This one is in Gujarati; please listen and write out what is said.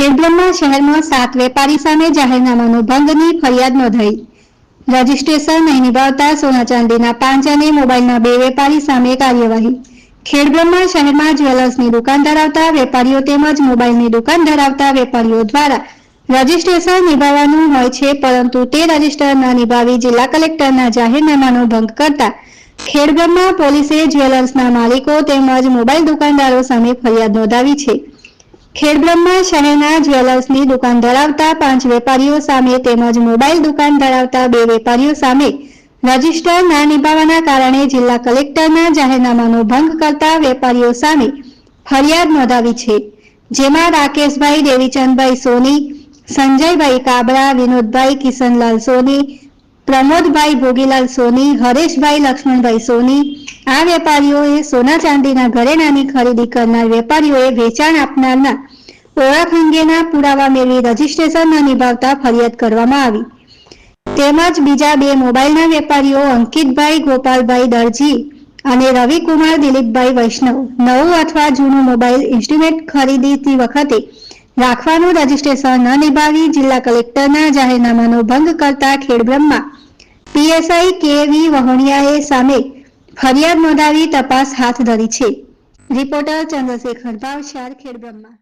ખેડબ્રહ્મા શહેરમાં સાત વેપારી સામે જાહેરનામાનો ભંગની ફરિયાદ નોંધાઈ. રજીસ્ટ્રેશન નહીં નિભાવતા સોના ચાંદીના પાંચ અને મોબાઈલના બે વેપારી સામે કાર્યવાહી. ખેડબ્રહ્મા શહેરમાં જ્વેલર્સની દુકાન ધરાવતા વેપારીઓ તેમજ મોબાઈલની દુકાન ધરાવતા વેપારીઓ દ્વારા રજીસ્ટ્રેશન નિભાવવાનું હોય છે, પરંતુ તે રજિસ્ટર ન નિભાવી જિલ્લા કલેક્ટરના જાહેરનામાનો ભંગ કરતા ખેડબ્રહ્મા પોલીસે જ્વેલર્સના માલિકો તેમજ મોબાઈલ દુકાનદારો સામે ફરિયાદ નોંધાવી છે. ખેડબ્રહ્મા શહેરના જ્વેલર્સની દુકાન ધરાવતા પાંચ વેપારીઓ સામે તેમજ મોબાઈલ દુકાન ધરાવતા બે વેપારીઓ સામે રજિસ્ટર ના નિભાવવાના કારણે જિલ્લા કલેક્ટરના જાહેરનામાનો ભંગ કરતા વેપારીઓ સામે ફરિયાદ નોંધાવી છે. જેમાં રાકેશભાઈ દેવીચંદભાઈ સોની, સંજયભાઈ કાબરા, વિનોદભાઈ કિશનલાલ સોની, પ્રમોદભાઈ ભોગીલાલ સોની, હરેશભાઈ લક્ષ્મણભાઈ સોની આ વેપારીઓએ સોના ચાંદીના ઘરેણાની ખરીદી કરનાર વેપારીઓએ વેચાણ આપનારના ઓળખ અંગેના પુરાવા મેળવી રજીસ્ટ્રેશન ન નિભાવતા ફરિયાદ કરવામાં આવી. તેમજ બીજા બે મોબાઈલના વેપારીઓ અંકિતભાઈ, ગોપાલભાઈ દરજી અને રવિકુમાર, દિલીપભાઈ વૈષ્ણવ નવું અથવા જૂનું મોબાઈલ ઇન્સ્ટ્રુમેન્ટ ખરીદીતી વખતે રાખવાનું રજીસ્ટ્રેશન ન નિભાવી જિલ્લા કલેક્ટરના જાહેરનામાનો ભંગ કરતા ખેડબ્રહ્મા પીએસઆઈ કે વી વહોણિયાએ સામે ફરિયાદ નોંધાવી તપાસ હાથ ધરી છે. રિપોર્ટર ચંદ્રશેખર ભાવશાર ખેડબ્રહ્મા.